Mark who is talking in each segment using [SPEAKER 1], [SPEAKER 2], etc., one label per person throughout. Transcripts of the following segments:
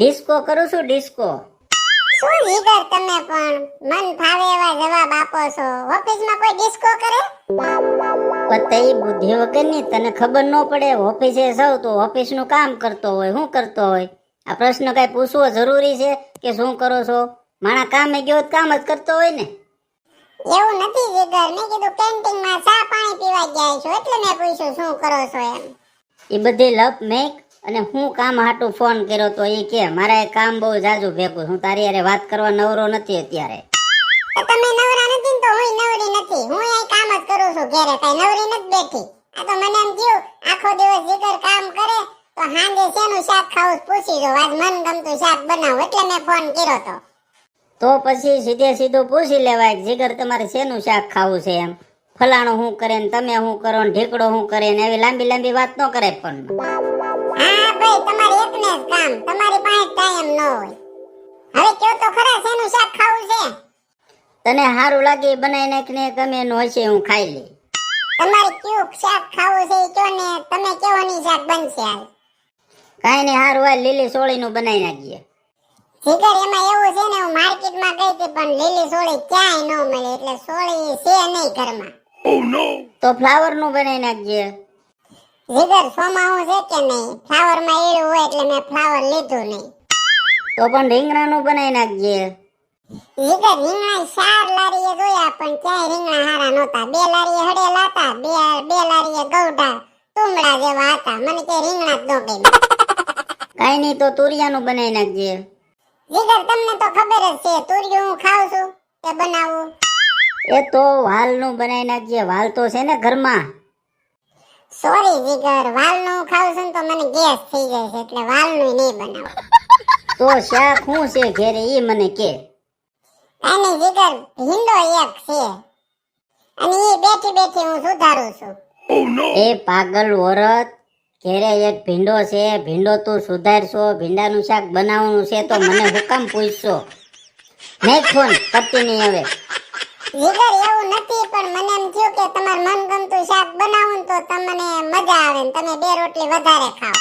[SPEAKER 1] Disco કરું છું disco.
[SPEAKER 2] શું લીડર તમે પણ? મન ફાવે એવા જવાબ આપો છો. ઓફિસમાં કોઈ ડિસ્કો કરે?
[SPEAKER 1] તે બુદ્ધિ વગરની તને ખબર ન પડે ઓફિસે સૌ તો ઓફિસનું કામ કરતો હોય શું કરતો હોય. આ પ્રશ્ન કઈ પૂછવો જરૂરી છે કે શું કરો છો? માણા કામે ગયો કામ જ કરતો હોય ને.
[SPEAKER 2] એવું નથી જીગર મેં કીધું કેન્ટીનમાં ચા પાણી પીવા ગયા છો એટલે મેં પૂછ્યું શું કરો છો એમ.
[SPEAKER 1] એ બધી લપ મેક અને હું કામ હાટું ફોન કર્યો તો એ કે મારે કામ બહુ જાજુ ભેગું. હું તારી અરે વાત કરવા નવરો નથી અત્યારે.
[SPEAKER 2] તો તમે નવરા નથી તો હું નવરી નથી. હું એ કામ જ કરું છું ઘરે. કઈ નવરી નથી બેઠી. આ તો મને એમ થયું આખો દિવસ જીગર કામ કરે તો હાંજે શેનું શાક ખાવું પૂછી જો. આજ મન ગમતું શાક બનાવું. એટલે મેં ફોન કર્યો તો.
[SPEAKER 1] તો પછી સીધે સીધું પૂછી લેવાય જીગર તમારે શેનું શાક ખાવું છે એમ. ફલાણું શું કરે ને તમે હું કરો ને ઢીકડો શું કરે ને એવી લાંબી લાંબી વાત ન કરે પણ
[SPEAKER 2] હા ભાઈ તમારે એકને જ કામ તમારી પાસે ટાઈમ ન હોય. હવે કયો તો ખરા શેનું શાક ખાવું છે?
[SPEAKER 1] તને સારું લાગે બનાવી નાખીને ગમે નો હશે હું ખાઈ લઈ
[SPEAKER 2] તમારે કયું શાક ખાવું છે કયો ને તમે કેવો ની શાક બનશે હાલ.
[SPEAKER 1] કાંઈ નહીં સારું હોય લીલી સોળીનું બનાવી નાખીએ
[SPEAKER 2] જીગર એમાં એવું છે ને હું માર્કેટમાં ગઈ હતી પણ લીલી સોળી ક્યાંય ન મળે એટલે સોળી છે નહીં ઘરમાં.
[SPEAKER 1] તો ફ્લાવરનું બનાવી નાખીએ
[SPEAKER 2] જીગર સોમાવું છે કે નહીં? ફ્લાવરમાં એળું હોય એટલે મેં ફ્લાવર લીધું નહીં.
[SPEAKER 1] તો પણ રીંગણાનું બનાવી નાખજે.
[SPEAKER 2] જીગર રીંગણા ચાર લારીએ જોયા પણ ક્યાંય રીંગણા હારા નહોતા. બે લારીએ હડેલા હતા બે બે લારીએ ગૌડા તુમડા જેવા હતા. મને કે રીંગણા જ ન
[SPEAKER 1] કાંઈ નહીં તો તુરિયાનું બનાવી નાખજે.
[SPEAKER 2] જીગર તમને તો ખબર જ છે તુરિયું હું ખાઉં છું કે બનાવું?
[SPEAKER 1] એ તો વાલનું બનાવી નાખજે. વાલ તો છે ને ઘરમાં.
[SPEAKER 2] સોરી જીગર વાલનું ખાઉં છું તો મને ગેસ થઈ જાય છે એટલે વાલનું નહીં બનાવું.
[SPEAKER 1] તો શાક શું છે ઘેરે? એ મને કે.
[SPEAKER 2] અને જીગર ભીંડો એક છે. અને એ બેઠી બેઠી હું સુધારું છું.
[SPEAKER 1] એ પાગલ ઓરત ઘેરે એક ભીંડો છે. ભીંડો તું સુધારશો ભીંડાનું શાક બનાવવાનું છે તો મને હુકમ પૂછશો. નહીં ફોન કરતી નહીં હવે.
[SPEAKER 2] જીગર એવું નથી, પણ મને એમ થયું કે તમારું મનગમતું શાક બનાવું તો તમને મજા આવે ને તમે બે રોટલી વધારે ખાઓ.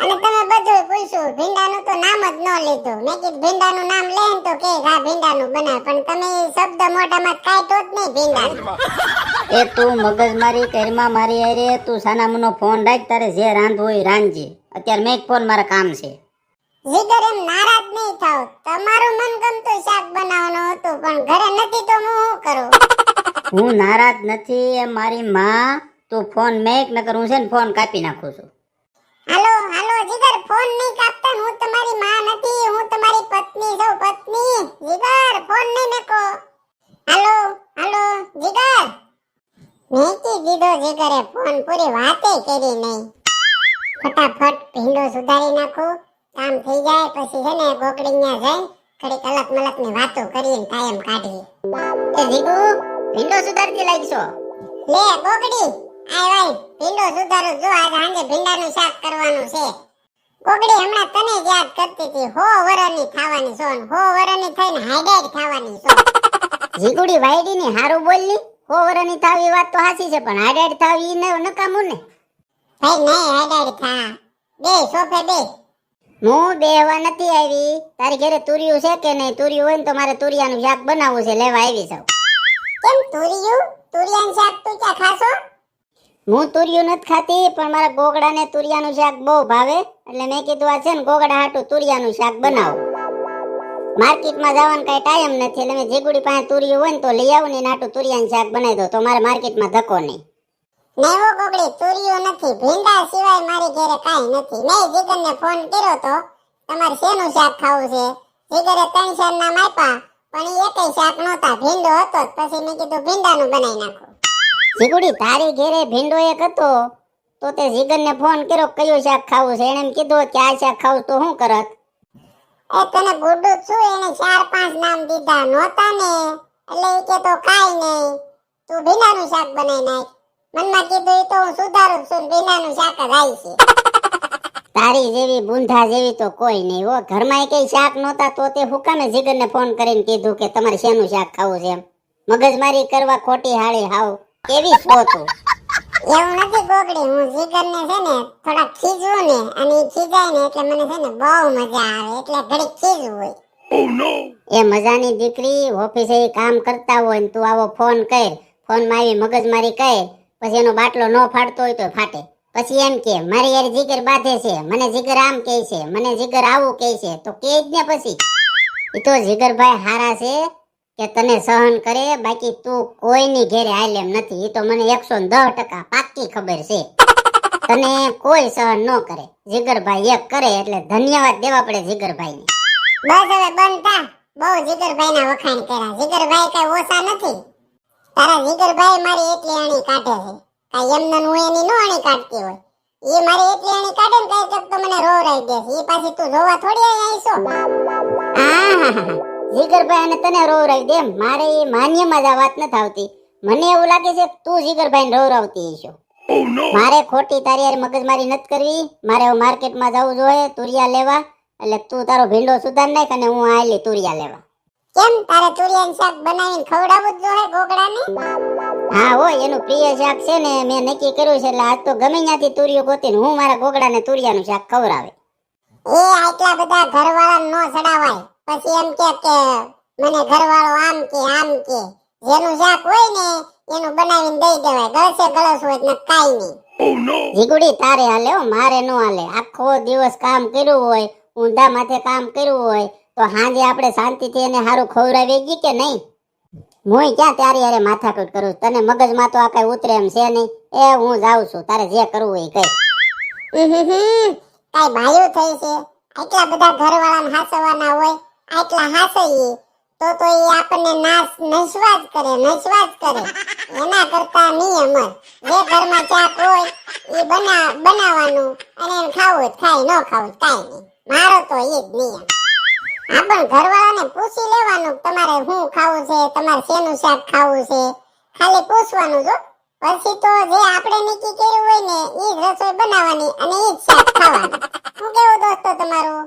[SPEAKER 2] અને તમે બધું પૂછ્યું, ભીંડાનું તો નામ જ ન લીધું. મેં કીધું, ભીંડાનું નામ લે તો કે હા ભીંડાનું બનાવે. પણ તમે શબ્દ મોઢામાં કાઢ્યો જ નહીં, ભીંડાનું.
[SPEAKER 1] એ તું મગજ મારી ઘરમાં મારી હારે તું સાનામનો ફોન રાખ, તારે જે રાંધવું હોય રાંધજે. અત્યારે મેં ફોન મારા કામ છે.
[SPEAKER 2] જીગર એમ નારાજ નહીં થાવ. તમારું મનગમતું શાક બનાવવાનું હતું પણ ઘરે નથી તો હું શું કરું?
[SPEAKER 1] હું નારાજ નથી એ મારી માં. તું ફોન મેક નકર હું છે ને ફોન કાપી નાખું છું.
[SPEAKER 2] હાલો હાલો જીગર ફોન નહીં કાપતા હું તમારી માં નથી હું તમારી પત્ની છું પત્ની. જીગર ફોન નહીં મેકો. હાલો હાલો જીગર. મેકી દીધો જીગરે ફોન પૂરી વાતે કરી નહીં. ફટાફટ ભીંડો સુધારી નાખું. કામ થઈ જાય પછી છે ને ગોકડી ન્યા જઈ ઘડીક કલક મલકની વાતો કરીને ટાઈમ કાઢી
[SPEAKER 1] એ જીગુ ભીંડો સુધારતી લાગશો?
[SPEAKER 2] લે ગોકડી આય ભાઈ ભીંડો સુધારો જો આજે સાંજે ભીંડાનું શાક કરવાનું છે. ગોકડી હમણાં તને જ યાદ કરતી હતી હો વરની ખાવાની છો હો વરની થઈને હાઈડેડ ખાવાની છો
[SPEAKER 1] જીગુડી વાયડી ની હારું બોલની હોવરની થાવી વાત તો હાસી છે પણ હાઈડેડ થાવી ને નકામું ને.
[SPEAKER 2] ભાઈ નહીં હાઈડેડ ખા બે સોફે બે.
[SPEAKER 1] હું બેહવા નથી આવી. તારી ઘરે તુરિયું છે કે નહીં? તુરિયું હોય ને તો મારે તુરિયાનું શાક બનાવવું છે. લેવા આવી જાવ
[SPEAKER 2] કેમ તુરિયું? તુરિયાનું શાક તું ક્યાં ખાશો?
[SPEAKER 1] હું તુરિયું નથી ખાતી પણ મારા ગોગડાને તુરિયાનું શાક બહુ ભાવે. એટલે મેં કીધું આ છે ને ગોગડા હાટું તુરિયાનું શાક બનાવો. માર્કેટમાં જવાનું કઈ ટાઈમ નથી. એટલે મેં જીગુડી પાસે તુરિયું હોય ને તો લઈ આવું ને એના હાટું તુરિયાનું શાક બનાવી દો તો મારે માર્કેટમાં ધક્કો નહીં.
[SPEAKER 2] નેવો કોકડી તુરિયું નથી. ભીંડા સિવાય મારી ઘરે કાંઈ નથી. મેં જીગરને ફોન કર્યો તો તમારે શેનું શાક ખાવું છે? જીગરે ત્રણ ચાર નામ આપ્યા, પણ એ કઈ શાક નહોતા. ભીંડો હતો પછી મેં કીધું, ભીંડાનું બનાવી નાખો.
[SPEAKER 1] જીગુડી, તારી ઘેરે ભીંડો એક હતો, તો તે જીગરને ફોન કર્યો કયું શાક ખાવું છે? એમ કીધું કે આ શાક ખાવું તો શું કરત?
[SPEAKER 2] એ તને ગુડુ છું એને ચાર પાંચ નામ દીધા. નહોતા ને. એટલે એ કે તો કાંઈ નહીં. તું ભીંડાનું શાક બનાવી નાખ. મનમાં કીધું તો હું સુધારું છું ને શાક જ આવી છે.
[SPEAKER 1] તારી જેવી બુંધા જેવી તો કોઈ નહીં હો. ઘરમાં કઈ શાક નહોતા તો તે હુકામે જીગરને ફોન કરીને કીધું કે તમારે શેનું શાક ખાવું છે એમ. મગજમારી કરવા ખોટી હાળી હાવ. કેવી છો તું
[SPEAKER 2] એવું નથી ગોગડી હું જીગરને છે ને થોડા ખીજવું ને અને ખીજાય ને એટલે મને છે ને બહુ મજા આવે એટલે ઘડીક ખીજવું હોય.
[SPEAKER 1] એ મજાની દીકરી ઓફિસે કામ કરતા હોય ને તું આવો ફોન કર. ફોનમાં આવી મગજમારી કર. પછી એનો બાટલો ન ફાટતો હોય તો ફાટે. પછી એમ કે, મારી યાર જીગર બાંધે છે, મને જીગર આમ કહે છે, મને જીગર આવું કહે છે. તો કે જ ને પછી. એ તો જીગરભાઈ હારા છે કે તને સહન કરે, બાકી તું કોઈની ઘેરે એમ નથી. એ તો મને એકસો દસ ટકા પાક્કી ખબર છે. તને કોઈ સહન ન કરે. જીગરભાઈ એક કરે એટલે ધન્યવાદ દેવા પડે જીગરભાઈને.
[SPEAKER 2] બસ હવે બંધ બહુ જીગરભાઈ ના વખાણ કર્યા. જીગરભાઈ કઈ ઓછા નથી. તારા જીગરભાઈ મારી એટલી આણી કાઢે છે. કઈ એમને હું એની નો આણી કાઢતી હોય. એ મારી એટલી આણી કાઢે ને કઈ તક તો મને રોવરાઈ દે એ પાછી તું જોવા થોડી આવીશો.
[SPEAKER 1] જીગરભાઈ અને તને રોવરાવી દે મારે એ માન્યમાં જ આ વાત નથી આવતી. મને એવું લાગે છે તું જીગરભાઈ રોવરાવતી હશો. મારે ખોટી તારી યાર મગજમારી નથી કરવી. મારે હવે માર્કેટમાં જવું જોઈએ તુરિયા લેવા. એટલે તું તારો ભીંડો સુધાર નાખ અને હું આયલી તુરિયા લેવા.
[SPEAKER 2] કેમ તારે તુરિયાનું શાક બનાવીને ખવડાવવું જ જોઈએ ગોગડાને?
[SPEAKER 1] હા હોય એનું પ્રિય શાક છે ને મેં નક્કી કર્યું છે એટલે આજ તો ગમે ત્યાંથી તુરિયો ગોતીને હું મારા ગોગડાને તુરિયાનું શાક ખવડાવે.
[SPEAKER 2] એ આટલા બધા ઘરવાળા નો સડાવાય પછી એમ કે કે મને ઘરવાળો આમ કે આમ કે. જેનું શાક હોય ને એનું બનાવીને દઈ દેવાય. ગળસે ગળસ હોય ને કાઈ નહીં.
[SPEAKER 1] જીગુડી તારે હાલે હો મારે નો હાલે. આખો દિવસ કામ કર્યું હોય ઊંધા માથે કામ કર્યું હોય તો સાંજે આપણે શાંતિથી એને સારું ખવડાવી ગઈ કે નહીં? હું ક્યાં તારી અરે માથાકૂટ કરું? તને મગજમાં તો આ કઈ ઉતરે એમ છે નહીં. એ હું જાઉં છું. તારે જે કરવું હોય કઈ
[SPEAKER 2] કઈ ભાયું થઈ છે? આટલા બધા ઘરવાળાને હાસવાના હોય, આટલા હાસઈએ, તો તો એ આપણને નાશ નસવા જ કરે નસવા જ કરે. એના કરતા નહીં અમર. જે ઘરમાં ચાક હોય, એ બના, બનાવવાનું અને ખાવું જ ખાય, ન ખાવું કાંઈ નહીં. મારો તો એ જ નિયમ. આપણે પણ ઘરવાળાને પૂછી લેવાનું તમારે શું ખાવું છે, તમારે શેનું શાક ખાવું છે? ખાલી પૂછવાનું જો પછી તો જે આપણે નક્કી કર્યું હોય ને એ જ રસોઈ બનાવવાની અને એ જ શાક ખાવાનું. શું કેવું દોસ્તો તમારું?